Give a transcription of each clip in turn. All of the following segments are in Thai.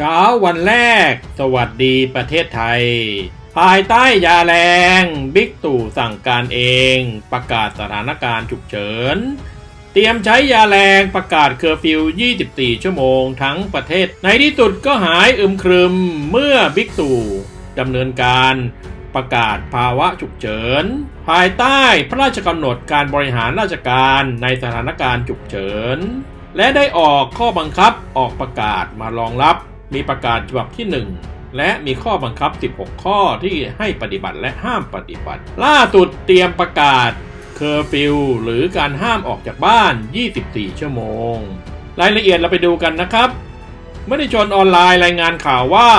เช้าวันแรก สวัสดีประเทศไทย ภายใต้ยาแรง บิ๊กตู่สั่งการเอง ประกาศสถานการณ์ฉุกเฉิน เตรียมใช้ยาแรงประกาศเคอร์ฟิว 24 ชั่วโมงทั้งประเทศ ในที่สุดก็หายอึมครึมเมื่อบิ๊กตู่ดำเนินการประกาศภาวะฉุกเฉิน ภายใต้พระราชกำหนดการบริหารราชการในสถานการณ์ฉุกเฉิน และได้ออกข้อบังคับออกประกาศมารองรับ มีประกาศฉบับที่ 1 และมีข้อบังคับ 16 ข้อที่ให้ปฏิบัติและห้ามปฏิบัติ ล่าสุดเตรียมประกาศเคอร์ฟิวหรือการห้ามออกจากบ้าน 24 ชั่วโมง รายละเอียดเราไปดูกันนะครับเมื่อได้ชนออนไลน์รายงานข่าวว่า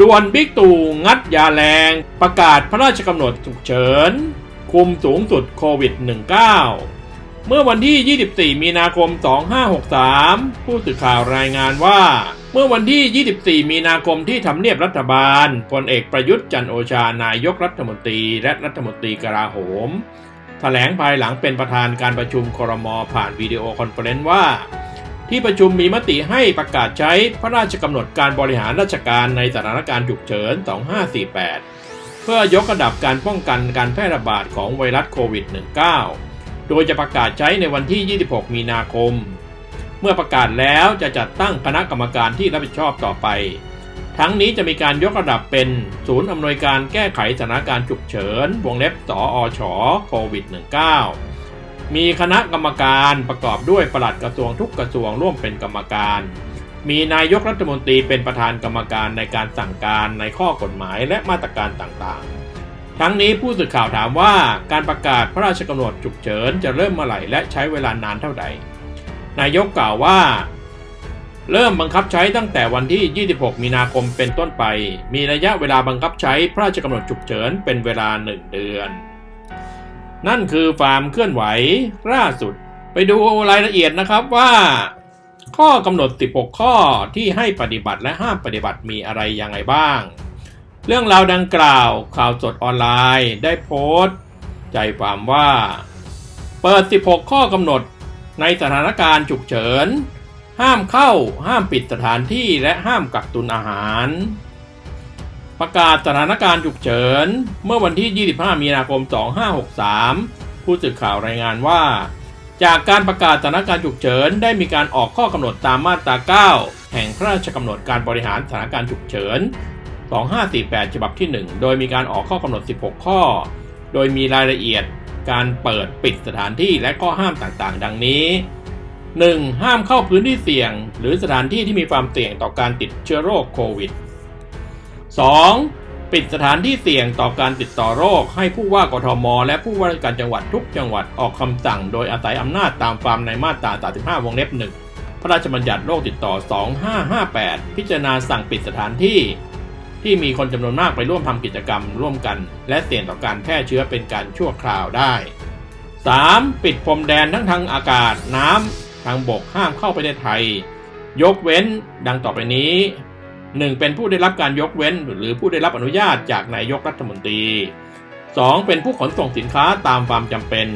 ด่วนบิ๊กตู่งัดยาแรง ประกาศพระราชกำหนดฉุกเฉิน คุมสูงสุดโควิด -19 เมื่อวันที่ 24 มีนาคม 2563 ผู้สื่อข่าวรายงานว่า เมื่อวันที่ 24 มีนาคมที่ทำเนียบรัฐบาลพลเอกประยุทธ์จันโอชานายกรัฐมนตรี และรัฐมนตรีกลาโหม แถลงภายหลังเป็นประธานการประชุมครม ผ่านวิดีโอคอนเฟอเรนซ์ว่า ที่ประชุมมีมติให้ประกาศใช้พระราชกำหนดการบริหารราชการในสถานการณ์ฉุกเฉิน 2548 เพื่อยกระดับการป้องกันการแพร่ระบาดของไวรัสโควิด -19 โดยจะประกาศใช้ในวันที่ 26 มีนาคม มื่อประกาศแล้วจะจัดตั้งคณะกรรมการที่รับผิดชอบต่อไป ทั้งนี้จะมีการยกระดับเป็นศูนย์อำนวยการแก้ไขสถานการณ์ฉุกเฉิน วงเล็บสออชโควิด -19 มีคณะกรรมการประกอบด้วยปลัดกระทรวงทุกกระทรวงร่วมเป็นกรรมการ มีนายกรัฐมนตรีเป็นประธานกรรมการในการสั่งการในข้อกฎหมายและมาตรการต่างๆทั้งนี้ผู้สื่อข่าวถามว่าการประกาศพระราชกำหนดฉุกเฉินจะเริ่มเมื่อไหร่และใช้เวลานานเท่าใด นายกกล่าวว่า เริ่มบังคับใช้ตั้งแต่วันที่ 26 มีนาคมเป็นต้นไป มีระยะเวลาบังคับใช้พระราชกำหนดฉุกเฉินเป็นเวลา 1 เดือน นั่นคือฟาร์มเคลื่อนไหวล่าสุด ไปดูรายละเอียดนะครับว่า ข้อกำหนด 16 ข้อที่ให้ปฏิบัติและห้ามปฏิบัติมีอะไรยังไงบ้าง เรื่องราวดังกล่าวข่าวสดออนไลน์ได้โพสต์ ใจความว่า เปิด 16 ข้อกำหนด ในสถานการณ์ฉุกเฉิน ห้ามเข้า ห้ามปิดสถานที่และห้ามกักตุนอาหาร ประกาศสถานการณ์ฉุกเฉิน เมื่อวันที่ 25 มีนาคม 2563 ผู้สื่อข่าวรายงานว่า จากการประกาศสถานการณ์ฉุกเฉิน ได้มีการออกข้อกำหนดตามมาตรา 9 แห่งพระราชกำหนดการบริหารสถานการณ์ฉุกเฉิน 2548 ฉบับที่ 1 โดยมีการออกข้อกำหนด 16 ข้อ โดยมีรายละเอียด การเปิดปิดสถานที่และข้อห้ามต่างๆ ดังนี้ 1. ห้ามเข้าพื้นที่เสี่ยง หรือสถานที่ที่มีความเสี่ยงต่อการติดเชื้อโรคโควิด 2. ปิดสถานที่เสี่ยงต่อการติดต่อโรค ให้ผู้ว่ากทม และผู้ว่าราชการจังหวัดทุกจังหวัดออกคำสั่ง โดยอาศัยอำนาจตามความในมาตรา 35 วงเล็บ 1 พระราชบัญญัติโรคติดต่อ 2558 พิจารณาสั่งปิดสถานที่ ที่มีคนจำนวนมากไปร่วมทำกิจกรรมร่วมกัน และเสี่ยงต่อการแพร่เชื้อเป็นการชั่วคราวได้ 3. ปิดพรมแดนทั้งทางอากาศน้ำทางบกห้ามเข้าประเทศไทย ยกเว้นดังต่อไปนี้ 1. เป็นผู้ได้รับการยกเว้น หรือผู้ได้รับอนุญาตจากนายกรัฐมนตรี 2. เป็นผู้ขนส่งสินค้าตามความจำเป็น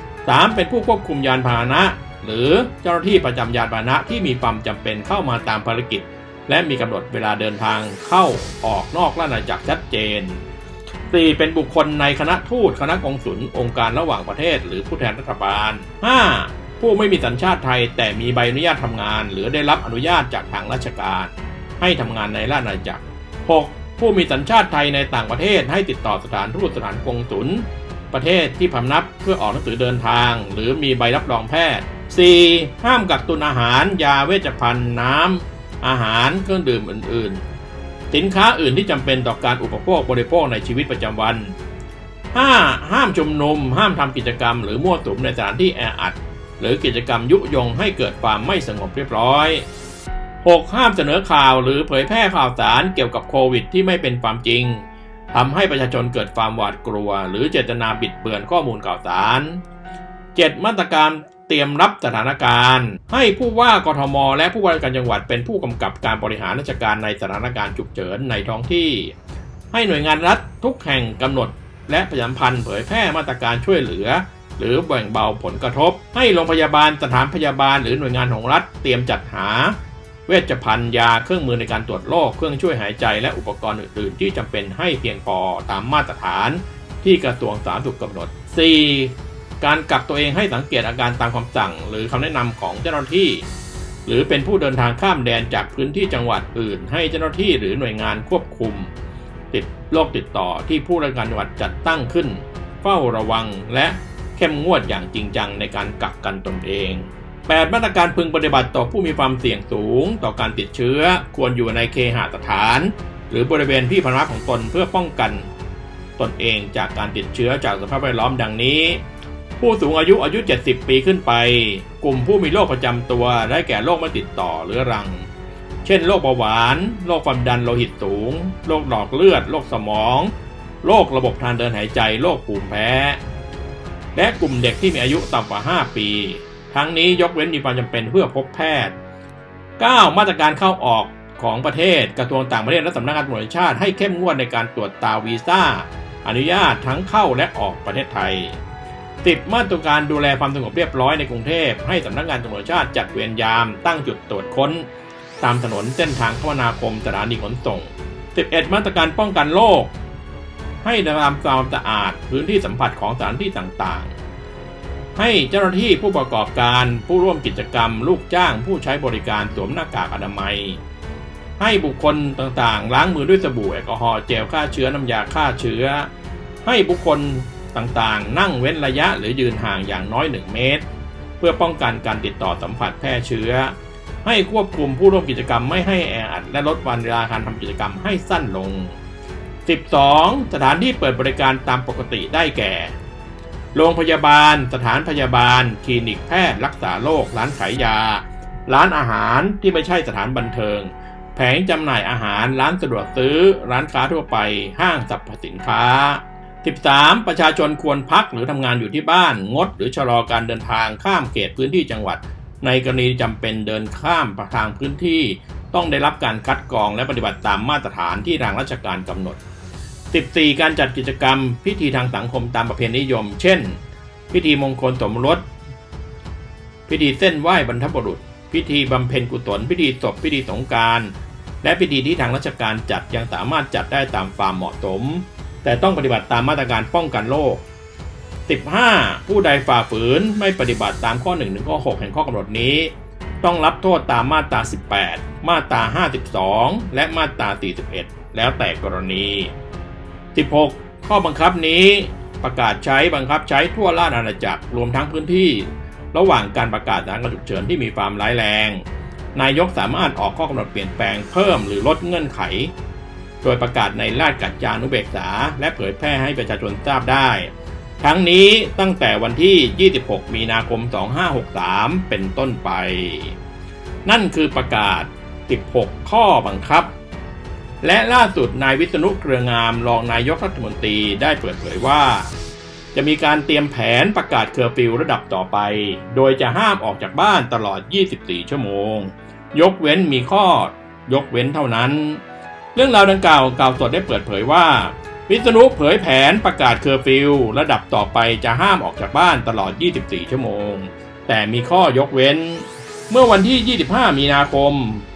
3. เป็นผู้ควบคุมยานพาหนะ หรือเจ้าหน้าที่ประจำยานพาหนะที่มีความจำเป็นเข้ามาตามภารกิจ และมีกำหนดเวลาเดินทางเข้าออกนอกราชอาณาจักรชัดเจน 4. เป็นบุคคลในคณะทูตคณะกองสุลองค์การระหว่างประเทศ หรือผู้แทนรัฐบาล 5. ผู้ไม่มีสัญชาติไทย แต่มีใบอนุญาตทำงาน หรือได้รับอนุญาตจากทางราชการ ให้ทำงานในราชอาณาจักร 6. ผู้มีสัญชาติไทยในต่างประเทศให้ติดต่อสถานทูตสถานกองสุลประเทศที่พำนับเพื่อออกหนังสือเดินทาง หรือมีใบรับรองแพทย์ 4. ห้ามกักตุนอาหาร ยาเวชภัณฑ์น้ำ อาหารเครื่องดื่มอื่น ๆ สินค้าอื่นที่จำเป็นต่อการอุปโภคบริโภคในชีวิตประจำวัน 5. ห้ามชุมนุม ห้ามทำกิจกรรม หรือมั่วสุมในสถานที่แออัด หรือกิจกรรมยุยงให้เกิดความไม่สงบเรียบร้อย 6. ห้ามเสนอข่าวหรือเผยแพร่ข่าวสารเกี่ยวกับโควิดที่ไม่เป็นความจริงทำให้ประชาชนเกิดความหวาดกลัว หรือเจตนาบิดเบือนข้อมูลข่าวสาร 7. มาตรการ รียมรับสถานการณ์ ให้ผู้ว่ากทม และผู้ว่าราชการจังหวัดเป็นผู้กำกับการบริหารราชการในสถานการณ์ฉุกเฉินในท้องที่ ให้หน่วยงานรัฐทุกแห่งกำหนด และประชาสัมพันธ์เผยแพร่มาตรการช่วยเหลือ หรือแบ่งเบาผลกระทบ ให้โรงพยาบาลสถานพยาบาลหรือหน่วยงานของรัฐเตรียมจัดหา เวชภัณฑ์ยาเครื่องมือในการตรวจโรคเครื่องช่วยหายใจและอุปกรณ์อื่น ๆ ที่จำเป็นให้เพียงพอตามมาตรฐานที่กระทรวงสาธารณสุขกำหนด 4. การกักตัวเองให้สังเกตอาการตามคำสั่ง หรือคำแนะนำของเจ้าหน้าที่ หรือเป็นผู้เดินทางข้ามแดนจากพื้นที่จังหวัดอื่น ให้เจ้าหน้าที่หรือหน่วยงานควบคุม ติดโรคติดต่อที่ผู้ราชการจังหวัดจัดตั้งขึ้น เฝ้าระวังและเข้มงวดอย่างจริงจังในการกักกันตนเอง 8. มาตรการพึงปฏิบัติต่อผู้มีความเสี่ยงสูง ต่อการติดเชื้อ ควรอยู่ในเคหสถาน หรือบริเวณที่พนักของตนเพื่อป้องกัน ตนเองจากการติดเชื้อจากสภาพแวดล้อมดังนี้ ผู้สูงอายุอายุ 70 ปีขึ้นไป กลุ่มผู้มีโรคประจำตัวได้แก่โรคไม่ติดต่อเรื้อรัง เช่นโรคเบาหวาน โรคความดันโลหิตสูง โรคหลอดเลือด โรคสมอง โรคระบบทางเดินหายใจ โรคภูมิแพ้ และกลุ่มเด็กที่มีอายุต่ำกว่า 5 ปี ทั้งนี้ยกเว้นมีความจำเป็นเพื่อพบแพทย์ 9. มาตรการเข้าออกของประเทศกระทรวงต่างประเทศและสำนักงานตำรวจชาติให้เข้มงวดในการตรวจตาวีซ่า อนุญาตทั้งเข้าและออกประเทศไทย 10. มาตรการดูแลความสงบเรียบร้อยในกรุงเทพ ให้สำนักงานตำรวจชาติจัดเวรยาม ตั้งจุดตรวจค้น ตามถนนเส้นทางคมนาคมสถานีขนส่ง 11. มาตรการป้องกันโรคให้ทำความสะอาดพื้นที่สัมผัสของสถานที่ต่างๆ ให้เจ้าหน้าที่ผู้ประกอบการผู้ร่วมกิจกรรม ลูกจ้างผู้ใช้บริการสวมหน้ากากอนามัย ให้บุคคลต่างๆ ล้างมือด้วยสบู่แอลกอฮอล์เจลฆ่าเชื้อน้ำยาฆ่าเชื้อ ให้บุคคล ต่างๆ นั่งเว้นระยะหรือยืนห่างอย่างน้อย 1 เมตร เพื่อป้องกันการติดต่อสัมผัสแพร่เชื้อ ให้ควบคุมผู้ร่วมกิจกรรมไม่ให้แออัดและลดวันเวลาการทำกิจกรรมให้สั้นลง 12. สถานที่เปิดบริการตามปกติได้แก่ โรงพยาบาล สถานพยาบาล คลินิกแพทย์ รักษาโรค ร้านขายยา ร้านอาหารที่ไม่ใช่สถานบันเทิง แผงจำหน่ายอาหาร ร้านสะดวกซื้อ ร้านค้าทั่วไป ห้างสรรพสินค้า 13. ประชาชนควรพักหรือทำงานอยู่ที่บ้าน งดหรือชะลอการเดินทางข้ามเขตพื้นที่จังหวัด ในกรณีจำเป็นเดินข้ามทางพื้นที่ ต้องได้รับการคัดกรองและปฏิบัติตามมาตรฐานที่ทางราชการกำหนด 14. การจัดกิจกรรม พิธีทางสังคมตามประเพณีนิยม เช่น พิธีมงคลสมรส พิธีเส้นไหว้บรรพบุรุษ พิธีบำเพ็ญกุศล พิธีศพ พิธีสงกราร และพิธีที่ทางราชการจัดยังสามารถจัดได้ตามความเหมาะสม แต่ต้องปฏิบัติตามมาตรการป้องกันโรค 15. ผู้ใดฝ่าฝืนไม่ปฏิบัติตามข้อ1ถึงข้อ 6 แห่งข้อกำหนดนี้ ต้องรับโทษตามมาตรา 18 มาตรา 52 และมาตรา 41 แล้วแต่กรณี 16. ข้อบังคับนี้ประกาศใช้บังคับใช้ทั่วราชอาณาจักรรวมทั้งพื้นที่ ระหว่างการประกาศสถานการณ์ฉุกเฉินที่มีความร้ายแรง นายกสามารถออกข้อกำหนดเปลี่ยนแปลงเพิ่มหรือลดเงื่อนไข โดยประกาศในราชกัจจานุเบกษา และเผยแพร่ให้ประชาชนทราบได้ ทั้งนี้ตั้งแต่วันที่ 26 มีนาคม 2563 เป็นต้นไป นั่นคือประกาศ 16 ข้อบังคับ และล่าสุดนายวิษณุเครืองามรองนายกรัฐมนตรีได้เปิดเผยว่า จะมีการเตรียมแผนประกาศเคอร์ฟิวระดับต่อไป โดยจะห้ามออกจากบ้านตลอด 24 ชั่วโมง ยกเว้นมีข้อยกเว้นเท่านั้น เรื่องราวดังกล่าวกล่าวสดได้เปิดเผยว่า วิษณุเผยแผนประกาศเคอร์ฟิวระดับต่อไปจะห้ามออกจากบ้านตลอด 24 ชั่วโมง แต่มีข้อยกเว้น เมื่อวันที่ 25 มีนาคม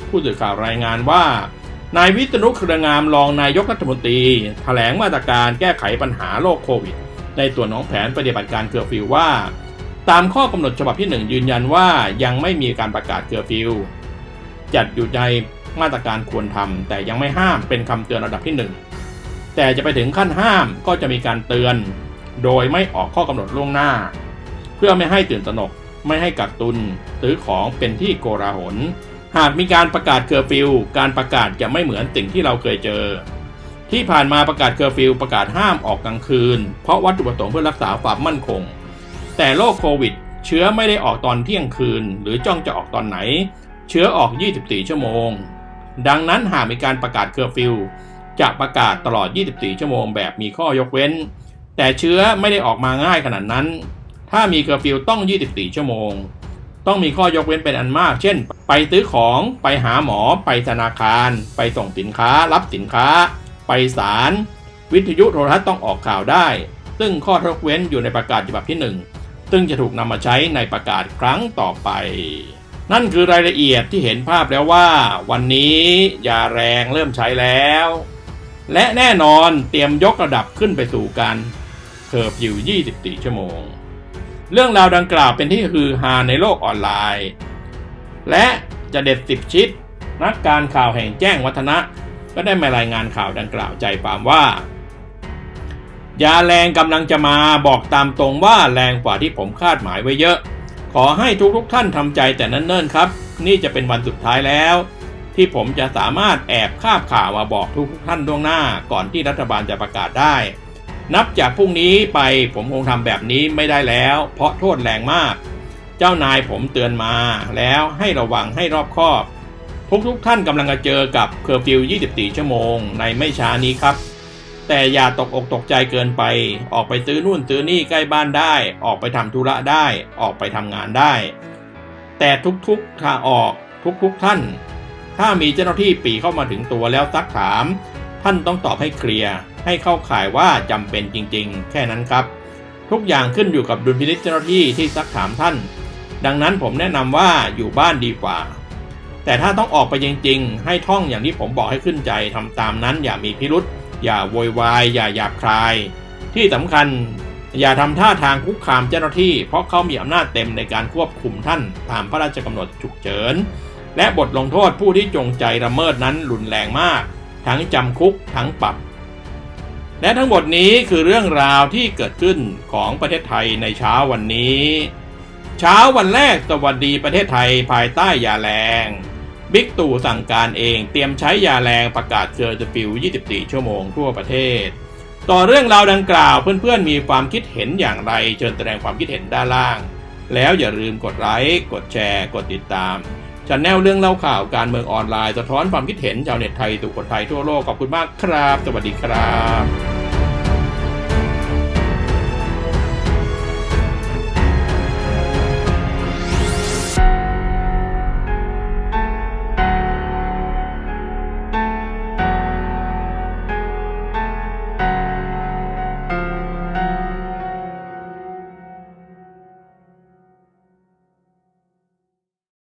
ผู้สื่อข่าวรายงานว่า นายวิษณุเครืองามรองนายกรัฐมนตรีแถลงมาตรการแก้ไขปัญหาโรคโควิด ในส่วนของแผนปฏิบัติการเคอร์ฟิวว่า ตามข้อกำหนดฉบับที่ 1 ยืนยันว่ายังไม่มีการประกาศเคอร์ฟิวจัดอยู่ใน มาตรการควรทำแต่ยังไม่ห้ามเป็นคำเตือนระดับที่ 1 แต่จะไปถึงขั้นห้ามก็จะมีการเตือน โดยไม่ออกข้อกำหนดล่วงหน้า เพื่อไม่ให้ตื่นตระหนก ไม่ให้กักตุนซื้อของเป็นที่โกราหล หากมีการประกาศเคอร์ฟิวการประกาศจะไม่เหมือนสิ่งที่เราเคยเจอ ที่ผ่านมาประกาศเคอร์ฟิวประกาศห้ามออกกลางคืน เพราะวัตถุประสงค์เพื่อรักษาความมั่นคง แต่โรคโควิดเชื้อไม่ได้ออกตอนเที่ยงคืน หรือจ้องจะออกตอนไหน เชื้อออก 24 ชั่วโมง ดังนั้นหากมีการประกาศเคอร์ฟิวจะประกาศตลอด 24 ชั่วโมงแบบมีข้อยกเว้น แต่เชื้อไม่ได้ออกมาง่ายขนาดนั้น ถ้ามีเคอร์ฟิวต้อง 24 ชั่วโมง ต้องมีข้อยกเว้นเป็นอันมาก เช่น ไปซื้อของ ไปหาหมอ ไปธนาคาร ไปส่งสินค้า รับสินค้า ไปศาล วิทยุโทรทัศน์ต้องออกข่าวได้ ซึ่งข้อยกเว้นอยู่ในประกาศฉบับที่ 1 ซึ่งจะถูกนำมาใช้ในประกาศครั้งต่อไป นั่นคือรายละเอียดที่เห็นภาพแล้วว่า วันนี้ยาแรงเริ่มใช้แล้ว และแน่นอนเตรียมยกระดับขึ้นไปสู่การเคอร์ฟิว 24 ชั่วโมง เรื่องราวดังกล่าวเป็นที่ฮือฮาในโลกออนไลน์ และจะเด็ดสิบชิด นักการข่าวแห่งแจ้งวัฒนะ ก็ได้มารายงานข่าวดังกล่าวใจความว่า ยาแรงกำลังจะมาบอกตามตรงว่าแรงกว่าที่ผมคาดหมายไว้เยอะ ขอให้ทุกๆทท่านทำใจแต่นั่นเนิ่นครับ นี่จะเป็นวันสุดท้ายแล้ว ที่ผมจะสามารถแอบคาบข่าวมาบอกทุกๆท่านล่วงหน้า ก่อนที่รัฐบาลจะประกาศได้ นับจากพรุ่งนี้ไปผมคงทำแบบนี้ไม่ได้แล้ว เพราะโทษแรงมาก เจ้านายผมเตือนมาแล้วให้ระวังให้รอบคอบ ทุกๆท่านกำลังจะเจอกับเคอร์ฟิว 24 ชั่วโมง ในไม่ช้านี้ครับ แต่อย่าตกอกตกใจเกินไป ออกไปซื้อนู่นซื้อนี่ใกล้บ้านได้ ออกไปทำธุระได้ ออกไปทำงานได้ แต่ทุกๆทางออกทุกๆท่าน ถ้ามีเจ้าหน้าที่ปีเข้ามาถึงตัวแล้วซักถาม ท่านต้องตอบให้เคลียร์ ให้เข้าข่ายว่าจำเป็นจริงๆ แค่นั้นครับ ทุกอย่างขึ้นอยู่กับดุลพินิจเจ้าหน้าที่ที่ซักถามท่าน ดังนั้นผมแนะนำว่าอยู่บ้านดีกว่า แต่ถ้าต้องออกไปจริงๆ ให้ท่องอย่างที่ผมบอกให้ขึ้นใจทำตามนั้นอย่ามีพิรุษ อย่าโวยวายอย่าหยาบคาย ที่สำคัญอย่าทำท่าทางคุกคามเจ้าหน้าที่ เพราะเขามีอำนาจเต็มในการควบคุมท่านตามพระราชกำหนดฉุกเฉิน และบทลงโทษผู้ที่จงใจละเมิดนั้นรุนแรงมาก ทั้งจำคุกทั้งปรับ และทั้งหมดนี้คือเรื่องราวที่เกิดขึ้นของประเทศไทยในเช้าวันนี้ เช้าวันแรกสวัสดีประเทศไทยภายใต้ยาแรง บิ๊กตู่สั่งการเองเตรียมใช้ยาแรงประกาศเคอร์ฟิว 24 ชั่วโมงทั่วประเทศ ต่อเรื่องราวดังกล่าวเพื่อนๆมีความคิดเห็นอย่างไร เชิญแสดงความคิดเห็นด้านล่าง แล้วอย่าลืมกดไลค์กดแชร์ กดติดตามช anel เรื่องเล่าข่าวการเมืองออนไลน์สะท้อนความคิดเห็นชาวเน็ตไทยสู่คนไทยทั่วโลกขอบคุณมากครับ สวัสดีครับ